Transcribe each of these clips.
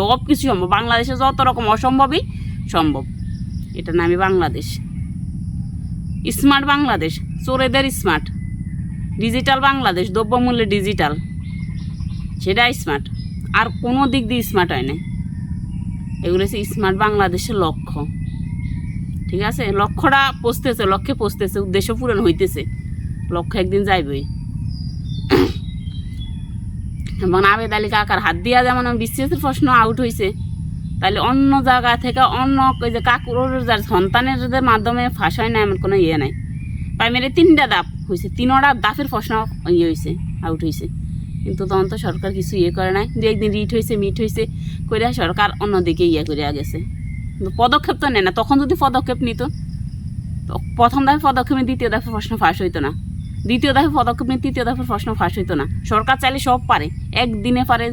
সব কিছু সম্ভব। বাংলাদেশে যত রকম অসম্ভবই সম্ভব। এটা নামে বাংলাদেশ। স্মার্ট বাংলাদেশ, চোরেদের স্মার্ট। ডিজিটাল বাংলাদেশ, দ্রব্যমূল্যে ডিজিটাল। সেটা স্মার্ট। আর কোনো দিক দিয়ে স্মার্ট হয় না এগুলো হচ্ছে স্মার্ট বাংলাদেশের লক্ষ্য। ঠিক আছে? লক্ষ্যটা পৌঁছতেছে, লক্ষ্যে পৌঁছতেছে, উদ্দেশ্য পূরণ হইতেছে। লক্ষ্য একদিন যাইবই। আবেদ আলী কাকার হাত দিয়া যেমন বিসিএসের প্রশ্ন আউট হয়েছে তাহলে অন্য জায়গা থেকে অন্য ওই যে কাকুর যার সন্তানের মাধ্যমে ফাঁস হয় না এমন কোনো ইয়ে নাই। প্রাইমারি তিনটা দাপ হয়েছে তিনটা দাপের প্রশ্ন ইয়ে হয়েছে আউট হয়েছে কিন্তু তখন তো সরকার কিছু ইয়ে করে নাই দু একদিন রিট হয়েছে মিট হয়েছে করে সরকার অন্যদিকে ইয়ে করে গেছে। কিন্তু পদক্ষেপ তো নেয় না, তখন যদি পদক্ষেপ নিত প্রথম ধাপে পদক্ষেপ দ্বিতীয় ধাপে প্রশ্ন ফাঁস হইতো না। দ্বিতীয় ধাপে পদক্ষেপ নিয়ে তৃতীয় ধাপে প্রশ্ন ফাঁস হইতো না। সরকার চাইলে সব পারে, একদিনে পারে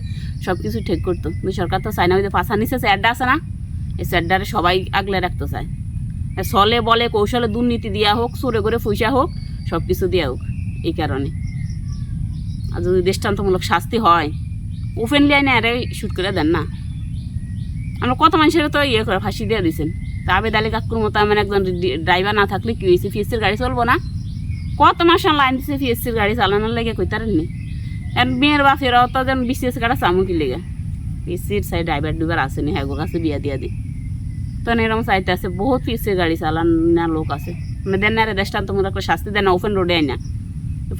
সব কিছু ঠিক করতো। কিন্তু সরকার তো চায় না, ওই যে পাশা নিচে স্যাডটা আছে না, এই স্যাডটারে সবাই আগলে রাখতে চায়। সলে বলে, কৌশলে দুর্নীতি দেওয়া হোক সরে করে পয়সা হোক সব কিছু দেওয়া হোক, এই কারণে। আর যদি দৃষ্টান্তমূলক শাস্তি হয় ওপেনলি আইনে আরে শ্যুট করে দেন না। আমরা কত মানুষের তো ইয়ে করে ফাঁসি দিয়ে দিয়েছেন তা আবেদ আলী কাকুর মতো এমন একজন ড্রাইভার না থাকলে কি হয়েছে? ফিএসসির গাড়ি চলবো না? কত মাস লাইন দিছে ফিএসসির গাড়ি চালানোর লেগে কইতারেননি? আর মেয়ের বাপের অত যেন বিসিএস গাড়ি চামু কি লেগে? পিসির সাই ড্রাইভার ডুবার আসেনি হ্যাঁ কাছে বিয়া দিয়া দি। তখন এরকম চাইতে আছে, বহুত পিসির গাড়ি চালানো লোক আছে। মানে দেন না রে দৃষ্টান্তমূলক শাস্তি দেন না ওপেন রোডে আই না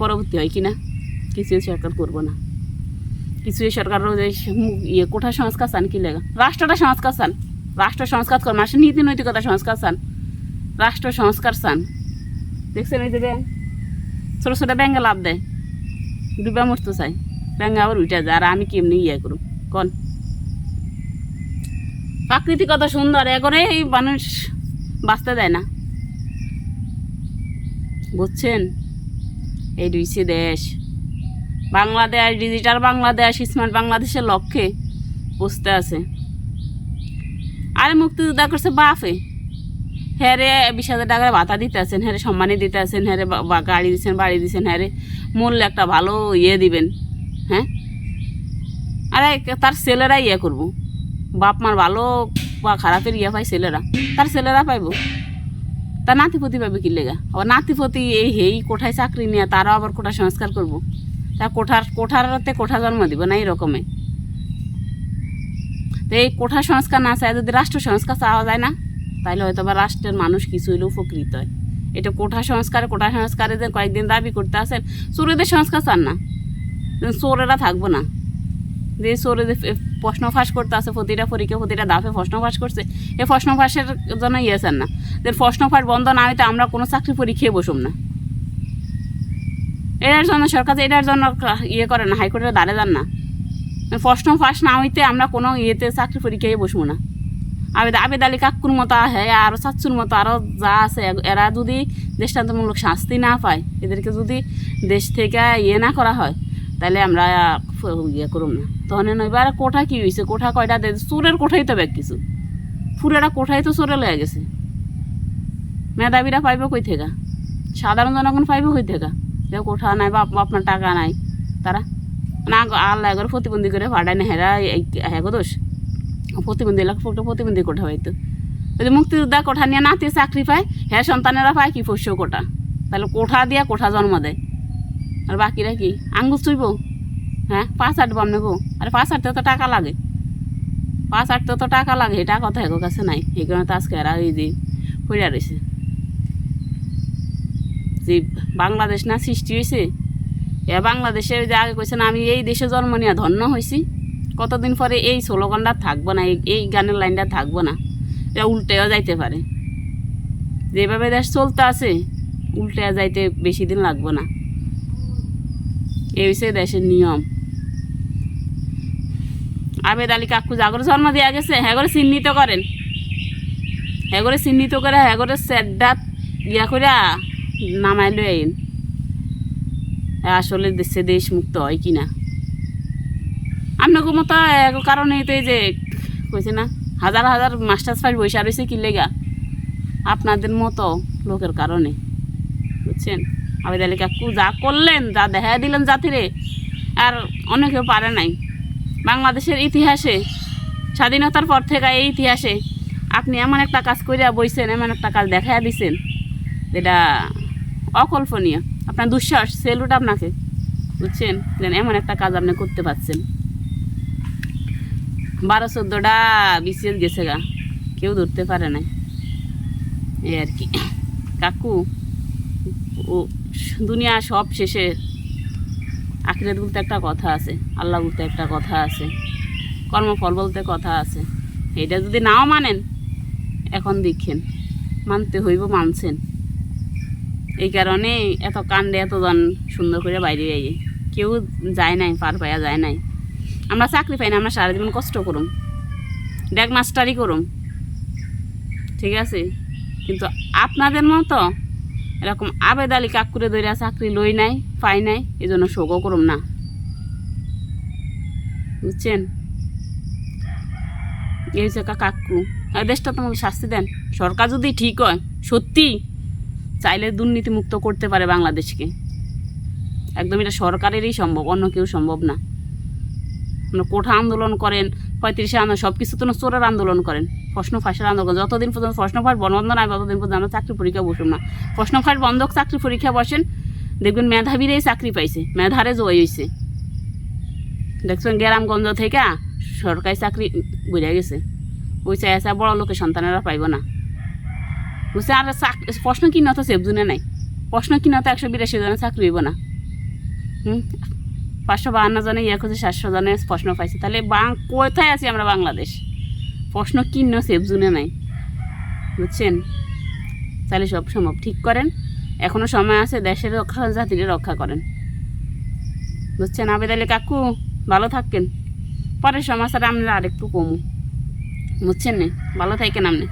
পরবর্তী হয় কি না? কিছুই সরকার করব না। কিছুই সরকার ইয়ে কোঠা সংস্কার চান কি লেগা? রাষ্ট্রটা সংস্কার চান। রাষ্ট্র সংস্কার কর মানুষের নীতি নৈতিকতা সংস্কার চান। রাষ্ট্র সংস্কার চান। দেখছেন ওই যে ছোটো ছোটো ব্যাঙ্গা লাভ দেয়। ডুবা মরতে চাই। ব্যাঙ্গা আবার উঠে যায়। আর আমি কেমনি ইয়ে করুম? কন? প্রাকৃতিক কত সুন্দর। করে এই মানুষ বাঁচতে দেয় না। বুঝছেন? এই দুইছে দেশ। বাংলাদেশ, ডিজিটাল বাংলাদেশ, স্মার্ট বাংলাদেশের লক্ষ্যে বুঝতে আছে। আরে মুক্তিযোদ্ধা করছে বাপে। হ্যারে বিশ হাজার টাকার ভাতা দিতে আছেন হ্যারে সম্মানে দিতে আছেন হ্যারে গাড়ি দিচ্ছেন বাড়ি দিচ্ছেন হ্যারে মূল্য একটা ভালো ইয়ে দিবেন হ্যাঁ? আরে তার ছেলেরা ইয়ে করব। বাপ মার ভালো বা খারাপের ইয়ে পায় ছেলেরা। তার ছেলেরা পাইবো। তার নাতিপতি পাবে কি লেগা? আবার নাতিপতি এই হেই, কোঠায় চাকরি নিয়ে তারাও আবার কোঠা সংস্কার করব। তা কোঠার, কোঠারতে কোঠা জন্ম দিব না এইরকমে। তো এই কোঠা সংস্কার না চায় যদি রাষ্ট্র সংস্কার চাওয়া যায় না? তাহলে হয়তো বা রাষ্ট্রের মানুষ কিছু হইলেও উপকৃত হয়। এটা কোঠা সংস্কার, কোঠা সংস্কারে যে কয়েকদিন দাবি করতে আসেন চোরেদের সংস্কার চান না। চোরেরা থাকব না। যে চোরে যে প্রশ্ন ফাঁস করতে আছে প্রতিটা পরীক্ষা প্রতিটা দাফে প্রশ্ন ফাঁস করছে, এ প্রশ্ন ফাঁসের জন্য ইয়েছেন না। যে প্রশ্ন ফাঁস বন্ধ না হইতে আমরা কোনো চাকরি পরীক্ষায় বসুম না। এটার জন্য সরকার এটার জন্য ইয়ে করে না, হাইকোর্টের দ্বারে যান না। প্রশ্ন ফাঁস না হইতে আমরা কোনো ইয়েতে চাকরি পরীক্ষায় বসবো না। আবেদ আবেদ আলী কাকুর মতো হ্যাঁ আরও চাচ্চুর মতো আরও যা আছে, এরা যদি দৃষ্টান্তমূলক শাস্তি না পায়, এদেরকে যদি দেশ থেকে ইয়ে না করা হয়, তাহলে আমরা ইয়ে করুম না। তখন এবার কোঠা কি হয়েছে কোঠা কয়টা দে চোরের কোঠাই তো ব্যাগ কিছু। ফুরেরা কোঠাই তো চোরে লয়ে গেছে। মেধাবীরা পাইব কই থেকে? সাধারণ জনগণ পাইব কই থেকে? যে কোঠা নাই বা আপ- আপনার টাকা নাই। তারা না আল্লাহ করে প্রতিবন্ধী করে ভাড়ায় না হেরা হ্যাঁ দোষ। প্রতিবন্ধী, এলাকা ফটো প্রতিবন্ধী কোঠা হয়তো যদি মুক্তিযোদ্ধা কোঠা নিয়ে নাতি চাকরি পায় হ্যাঁ সন্তানেরা পায় কি পোষ্য কোঠা? তাহলে কোঠা দিয়া কোঠা জন্ম দেয়। আর বাকিরা কি? আঙ্গুর চুইব? হ্যাঁ পাঁচ আটবো আপনি গো আরে পাঁচ আটতে তো টাকা লাগে। পাঁচ আটতে তো টাকা লাগে, এটা কথা হেগো কাছে নাই। এই কারণে তো আজকে এরা এই যে পড়িয়া রয়েছে। যে বাংলাদেশ না সৃষ্টি হয়েছে এ বাংলাদেশে ওই যে আগে কইছেন আমি এই দেশে জন্ম নিয়ে ধন্য হয়েছি কতদিন পরে এই স্লোগানটা থাকব না, এই- গানের লাইনটা থাকব না, এটা উল্টেও যাইতে পারে। যেভাবে দেশ চলতে আছে, উল্টে যাইতে বেশি দিন লাগবো না। এই হচ্ছে দেশের নিয়ম। আবেদ আলী কাকু জাগরে জন্ম দেওয়া গেছে হ্যাঁ করে চিহ্নিত করেন। হ্যাঁ করে চিহ্নিত করে হ্যাঁ করে স্যাডাত ইয়া করে নামাই আসলে দেশে দেশ মুক্ত হয় কি না আপনাকে মতো এক কারণে তো এই যে কইছে না, হাজার হাজার মাস্টার্স ফাইল বৈশা রয়েছে কি লেগা? আপনাদের মতো লোকের কারণে, বুঝছেন? আবেদ কাকু যা করলেন, যা দেখা দিলেন জাতিরে, আর অনেকেও পারে নাই। বাংলাদেশের ইতিহাসে, স্বাধীনতার পর থেকে এই ইতিহাসে আপনি এমন একটা কাজ করিয়া বইছেন, এমন একটা কাজ দেখাইয়া দিছেন, যেটা অকল্পনীয়। আপনার দুঃসাহস, সেলুট আপনাকে, বুঝছেন? এমন একটা কাজ আপনি করতে পারছেন। বারো চোদ্দোটা বিসিএস গেছে গা। কেউ ধরতে পারে না এই আর কি। কাকু, ও দুনিয়া সব শেষে। আখিরাত বলতে একটা কথা আছে, আল্লাহ বলতে একটা কথা আছে, কর্মফল বলতে কথা আছে। এটা যদি নাও মানেন, এখন দেখেন, মানতে হইব মানছেন। এই কারণে এত কাণ্ডে এতজন সুন্দর করে বাইরে যাই কেউ যায় নাই, পার পাইয়া যায় নাই। আমরা চাকরি পাই না, আমরা সারা জীবন কষ্ট করুম। ড্যাগ মাস্টারই করুম। ঠিক আছে? কিন্তু আপনাদের মতো এরকম আবেদ আলী কাকুরে ধরে চাকরি লই নাই, পাই নাই এই জন্য শোকও করুম না। বুঝছেন? এই কাকু। আর দেশটা তোমাকে শাস্তি দেন। সরকার যদি ঠিক হয়, সত্যি চাইলে দুর্নীতি মুক্ত করতে পারে বাংলাদেশকে। একদম এটা সরকারেরই সম্ভব, অন্য কেউ সম্ভব না। কোঠা আন্দোলন করেন, পঁয়ত্রিশে আন্দোলন সব কিছু তো চোরের আন্দোলন করেন। প্রশ্ন ফাঁসের আন্দোলন যতদিন পর্যন্ত প্রশ্ন ফাঁস বন্ধ নাই ততদিন পর্যন্ত আমরা চাকরি পরীক্ষা বসুন না। প্রশ্ন ফাঁস বন্ধ, চাকরি পরীক্ষা বসেন, দেখবেন মেধাবীরাই চাকরি পাইছে, মেধারে জয় হয়েছে দেখছেন গ্রামগঞ্জ থেকে সরকারি চাকরি বুঝে গেছে। ওই চাই বড় লোকের সন্তানেরা পাইব না। বুঝছে? আর প্রশ্ন কি তো সেবজুনে নাই। প্রশ্ন কি তো একশো বিরাশি জনের চাকরি হইব না। হুম? পাঁচশো বাহান্ন জনে ইয়ে করছে সাতশো জনের প্রশ্ন পাইছে। তাহলে বাং কোথায় আছি আমরা বাংলাদেশ? প্রশ্ন কিন্ন সেবজুনে নাই। বুঝছেন? তাহলে সব সম্ভব। ঠিক করেন। এখনও সময় আছে দেশের রক্ষা, জাতিকে রক্ষা করেন। বুঝছেন? আবেদ আলী কাকু, ভালো থাকেন। পরের সমস্যাটা আমরা আরেকটু কমু। বুঝছেন নে? ভালো থাকেন আপনি।